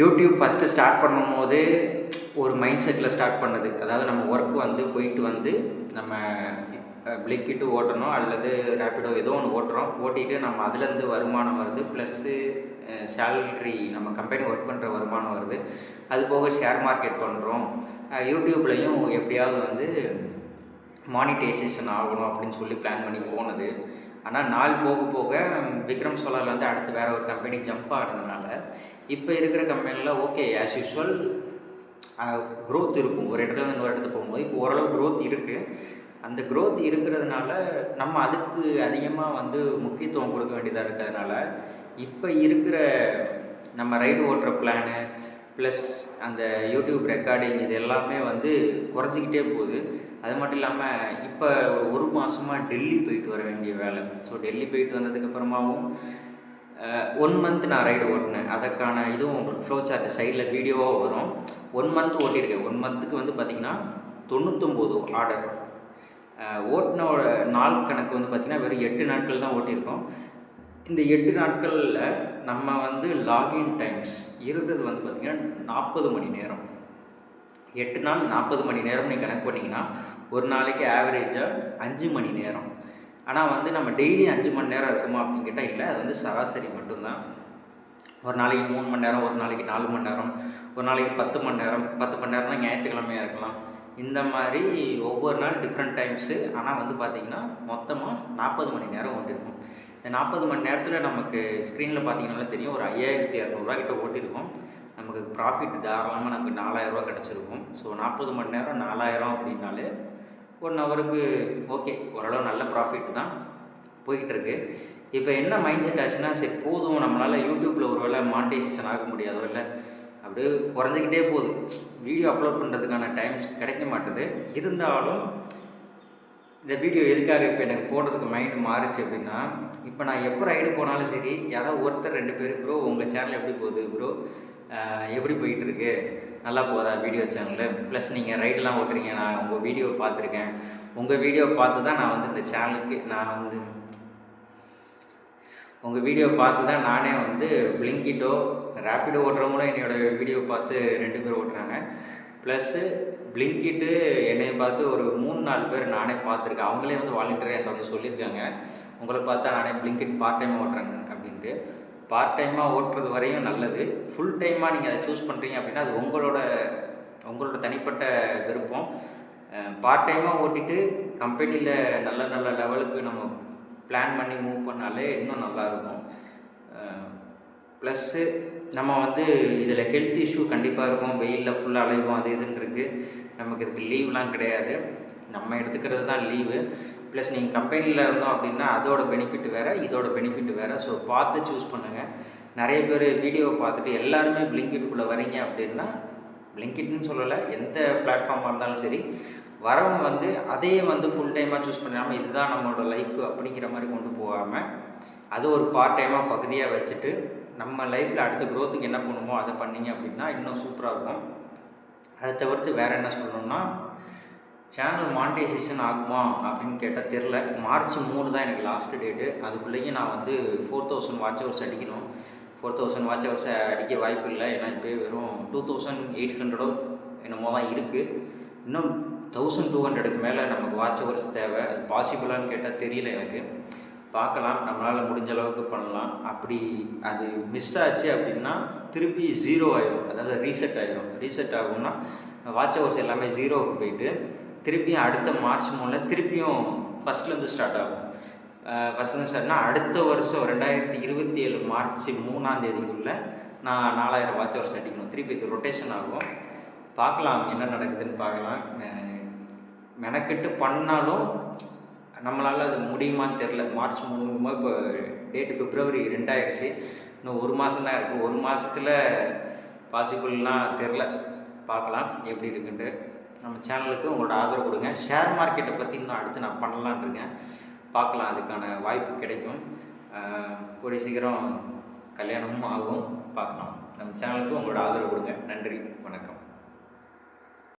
YouTube first start பண்ணும்போது ஒரு mind settle start பண்ணது. அதாவது நம்ம ஒர்க் வந்து போயிட்டு வந்து நம்ம பிளிக்கிட்டு ஓட்டணும் அல்லது ரேப்பிடோ ஏதோ ஒன்று ஓட்டுறோம். ஓட்டிட்டு நம்ம அதுலேருந்து வருமானம் வருது. ப்ளஸ்ஸு சேலரி நம்ம கம்பெனி ஒர்க் பண்ணுற வருமானம் வருது. அது போக ஷேர் மார்க்கெட் பண்ணுறோம் யூடியூப்லேயும் எப்படியாவது வந்து மானிட்டைசேஷன் ஆகணும் அப்படின்னு சொல்லி பிளான் பண்ணி போனது. ஆனால் நாள் போக போக விக்ரம் சோலாரில் வந்து அடுத்து வேறு ஒரு கம்பெனி ஜம்ப் ஆனதுனால இப்போ இருக்கிற கம்பெனியில் ஓகே ஆஸ் யூஸ்வல் க்ரோத் இருக்கும். ஒரு இடத்துல இன்னொரு இடத்துக்கு போகும்போது. இப்போ ஓரளவு க்ரோத் இருக்குது அந்த க்ரோத் இருக்கிறதுனால நம்ம அதுக்கு அதிகமாக வந்து முக்கியத்துவம் கொடுக்க வேண்டியதாக இருக்கிறதுனால இப்போ இருக்கிற நம்ம ரைடு ஓட்டுற பிளானு ப்ளஸ் அந்த யூடியூப் ரெக்கார்டிங் இது எல்லாமே வந்து குறைஞ்சிக்கிட்டே போகுது. அது மட்டும் இல்லாமல் இப்போ ஒரு ஒரு மாதமாக டெல்லி போயிட்டு வர வேண்டிய வேலை. ஸோ டெல்லி போயிட்டு வந்ததுக்கப்புறமாவும் ஒன் மந்த் நான் ரைடு ஓட்டினேன். அதற்கான இதுவும் உங்களுக்கு ஃப்ளோ சார்ட் சைடில் வீடியோவாக வரும். One month ஓட்டியிருக்கேன். ஒன் மந்த்துக்கு வந்து பார்த்திங்கன்னா தொண்ணூத்தொம்போது ஆர்டர் ஓட்டினோட நாள் கணக்கு வந்து பார்த்திங்கன்னா வெறும் எட்டு நாட்கள் தான் ஓட்டியிருக்கோம். இந்த எட்டு நாட்களில் நம்ம வந்து லாகின் டைம்ஸ் இருந்தது வந்து பார்த்திங்கன்னா நாற்பது மணி நேரம். எட்டு நாள் நாற்பது மணி நேரம் நீங்கள் கணக்கு பண்ணிங்கன்னா ஒரு நாளைக்கு ஆவரேஜாக அஞ்சு மணி நேரம். ஆனால் வந்து நம்ம டெய்லி அஞ்சு மணி நேரம் இருக்குமா அப்படின்னு கேட்டால் இல்லை அது வந்து சராசரி மட்டும்தான். ஒரு நாளைக்கு மூணு மணி நேரம் ஒரு நாளைக்கு நாலு மணி நேரம் ஒரு நாளைக்கு பத்து மணி நேரம் பத்து மணி நேரம்னா ஞாயிற்றுக்கிழமையாக இருக்கலாம். இந்த மாதிரி ஒவ்வொரு நாள் டிஃப்ரெண்ட் டைம்ஸு ஆனால் வந்து பார்த்திங்கன்னா மொத்தமாக நாற்பது மணி நேரம் ஓட்டிருக்கும். இந்த நாற்பது மணி நேரத்தில் நமக்கு ஸ்க்ரீனில் பார்த்தீங்கன்னாலே தெரியும் ஒரு ஐயாயிரத்தி இரநூறுவா கிட்ட ஓட்டிருக்கோம். நமக்கு ப்ராஃபிட் தாராளமாக நமக்கு நாலாயிரரூவா கிடச்சிருக்கும். ஸோ நாற்பது மணி நேரம் நாலாயிரம் அப்படின்னாலே ஒன் ஹவருக்கு ஓகே ஓரளவு நல்ல ப்ராஃபிட் தான் போயிட்டுருக்கு. இப்போ என்ன மைண்ட் செட் ஆச்சுன்னா சரி போதும். நம்மளால் யூடியூப்பில் ஒரு வேளை மானிட்டைசேஷன் ஆக முடியாதோ இல்லை அப்படியே குறைஞ்சிக்கிட்டே போகுது. வீடியோ அப்லோட் பண்ணுறதுக்கான டைம் கிடைக்க மாட்டுது. இருந்தாலும் இந்த வீடியோ எதுக்காக இப்போ எனக்கு போடுறதுக்கு மைண்டு மாறுச்சு அப்படின்னா இப்போ நான் எப்போ ரைடு போனாலும் சரி யாராவது ஒருத்தர் ரெண்டு பேர் ப்ரோ உங்கள் சேனல் எப்படி போகுது ப்ரோ எப்படி போயிட்டுருக்கு நல்லா போதா வீடியோ சேனலு ப்ளஸ் நீங்கள் ரைட்லாம் ஓட்டுறீங்க நான் உங்கள் வீடியோ பார்த்துருக்கேன். உங்கள் வீடியோ பார்த்து தான் நான் வந்து இந்த சேனலுக்கு நான் வந்து உங்கள் வீடியோ பார்த்து தான் நானே வந்து பிளிங்கிட்டோ ரேப்பிடோ ஓட்டுறவங்களும் என்னோடய வீடியோ பார்த்து ரெண்டு பேர் ஓட்டுறாங்க. ப்ளஸ்ஸு பிளிங்கிட்டு என்னை பார்த்து ஒரு மூணு நாலு பேர் நானே பார்த்துருக்கேன். அவங்களே வந்து வாலண்டியராக என்கிட்ட வந்து சொல்லியிருக்காங்க. உங்களை பார்த்தா நானே பிளிங்கிட் பார்ட் டைமாக ஓட்டுறேங்க அப்படின்ட்டு. பார்ட் டைமாக ஓட்டுறது வரையும் நல்லது. ஃபுல் டைமாக நீங்கள் அதை சூஸ் பண்ணுறீங்க அப்படின்னா அது உங்களோட உங்களோட தனிப்பட்ட விருப்பம். பார்ட் டைமாக ஓட்டிட்டு கம்பெனியில் நல்ல நல்ல லெவலுக்கு நம்ம பிளான் பண்ணி மூவ் பண்ணாலே இன்னும் நல்லாயிருக்கும். ப்ளஸ்ஸு நம்ம வந்து இதில் ஹெல்த் இஷ்யூ கண்டிப்பாக இருக்கும். வெயிலில் ஃபுல்லாக அலைவோம் அது இதுன்னு இருக்குது நமக்கு இதுக்கு லீவ்லாம் கிடையாது. நம்ம எடுத்துக்கிறது தான் லீவு ப்ளஸ் நீங்கள் கம்பெனியில் இருந்தோம் அப்படின்னா அதோட பெனிஃபிட் வேறு இதோட பெனிஃபிட் வேறு. ஸோ பார்த்து சூஸ் பண்ணுங்கள் நிறைய பேர் வீடியோவை பார்த்துட்டு எல்லாருமே பிளிங்கிட்டுக்குள்ளே வரீங்க அப்படின்னா பிளிங்கிட்னு சொல்லலை எந்த பிளாட்ஃபார்மாக இருந்தாலும் சரி வரவங்க வந்து அதையே வந்து ஃபுல் டைமாக சூஸ் பண்ணாமல் இதுதான் நம்மளோட லைஃப் அப்படிங்கிற மாதிரி கொண்டு போகாமல் அது ஒரு பார்ட் டைமாக பகுதியாக வச்சுட்டு நம்ம லைஃப்பில் அடுத்த க்ரோத்துக்கு என்ன பண்ணுமோ அதை பண்ணிங்க அப்படின்னா இன்னும் சூப்பராக இருக்கும். அதை தவிர்த்து வேறு என்ன சொல்லணும்னா சேனல் மானிட்டைசேஷன் ஆகுமா அப்படின்னு கேட்டால் தெரில மார்ச் மூணு தான் எனக்கு லாஸ்ட்டு டேட்டு அதுக்குள்ளேயும் நான் வந்து ஃபோர் தௌசண்ட் வாட்ச் ஹவர்ஸ் அடிக்கணும். ஃபோர் தௌசண்ட் வாட்ச் ஹவர்ஸ் அடிக்க வாய்ப்பு இல்லை ஏன்னா இப்போ வெறும் டூ தௌசண்ட் எயிட் ஹண்ட்ரடோ என்னமோ தான் இருக்குது இன்னும் தௌசண்ட் டூ ஹண்ட்ரடுக்கு மேலே நமக்கு வாட்ச் ஹவர்ஸ் தேவை. அது பாசிபிளான்னு கேட்டால் தெரியல எனக்கு. பார்க்கலாம். நம்மளால் முடிஞ்ச அளவுக்கு பண்ணலாம். அப்படி அது மிஸ் ஆச்சு அப்படின்னா திருப்பி ஜீரோ ஆயிரும். அதாவது ரீசெட் ஆயிரும். ரீசெட் ஆகும்னா வாட்ச் ஹவர்ஸ் எல்லாமே ஜீரோவுக்கு போயிட்டு திருப்பியும் அடுத்த மார்ச் மூணில் திருப்பியும் ஃபஸ்ட்லேருந்து ஸ்டார்ட் ஆகும். ஃபஸ்ட்லேருந்து சார்னா அடுத்த வருஷம் ரெண்டாயிரத்தி இருபத்தி ஏழு மார்ச் மூணாம் தேதிக்குள்ளே நான் நாலாயிரம் வாட்ச் ஹவர்ஸ் அடிக்கணும் திருப்பி இது ரொட்டேஷன் ஆகும். பார்க்கலாம் என்ன நடக்குதுன்னு பார்க்கலாம். மெனக்கெட்டு பண்ணாலும் நம்மளால் அது முடியுமான்னு தெரில மார்ச் மூணுமா இப்போ டேட்டு பிப்ரவரி ரெண்டாயிடுச்சு இன்னும் ஒரு மாதம் தான் இருக்குது ஒரு மாதத்தில் பாசிபிள்லாம் தெரில பார்க்கலாம் எப்படி இருக்குன்ட்டு. நம்ம சேனலுக்கு உங்களோட ஆதரவு கொடுங்க. ஷேர் மார்க்கெட்டை பற்றி இன்னும் அடுத்து நான் பண்ணலான் இருக்கேன். பார்க்கலாம் அதுக்கான வாய்ப்பு கிடைக்கும். கூடிய சீக்கிரம் கல்யாணமும் ஆகும். பார்க்கலாம். நம்ம சேனலுக்கு உங்களோட ஆதரவு கொடுங்க. நன்றி. வணக்கம்.